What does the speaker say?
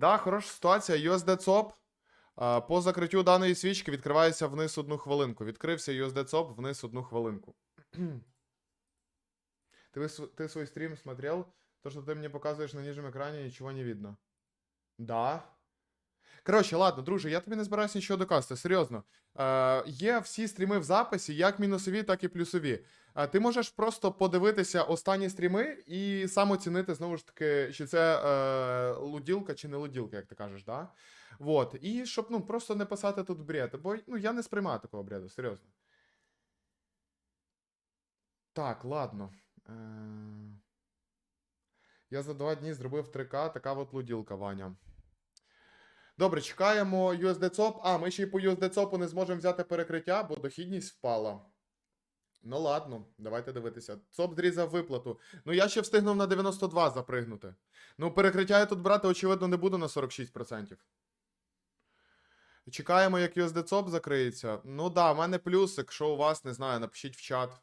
Да, хороша ситуація. USD ЦОП. а, По закриттю даної свічки відкривається вниз одну хвилинку. Відкрився USD ЦОП вниз одну хвилинку. Ты, св- ты свой стрим смотрел? То, что ты мне показываешь на нижнем экране, ничего не видно. Да. Коротше, ладно, друже, я тобі не збираюся нічого доказати, серйозно. Е, є всі стріми в записі, як мінусові, так і плюсові. Е, ти можеш просто подивитися останні стріми і сам оцінити, знову ж таки, чи це е, луділка, чи не луділка, як ти кажеш, да? Вот. І щоб ну, просто не писати тут бред. Бо ну, я не сприймаю такого бреду, серйозно. Так, ладно. Е... Я за два дні зробив 3К, така от луділка, Ваня. Добре, чекаємо USD ЦОП. А, ми ще й по USD ЦОПу не зможемо взяти перекриття, бо дохідність впала. Ну ладно, давайте дивитися. ЦОП зрізав виплату. Ну я ще встигнув на 92 запригнути. Ну, перекриття я тут брати, очевидно, не буду на 46%. Чекаємо, як USD ЦОП закриється. Ну да, в мене плюс, якщо у вас, не знаю, напишіть в чат.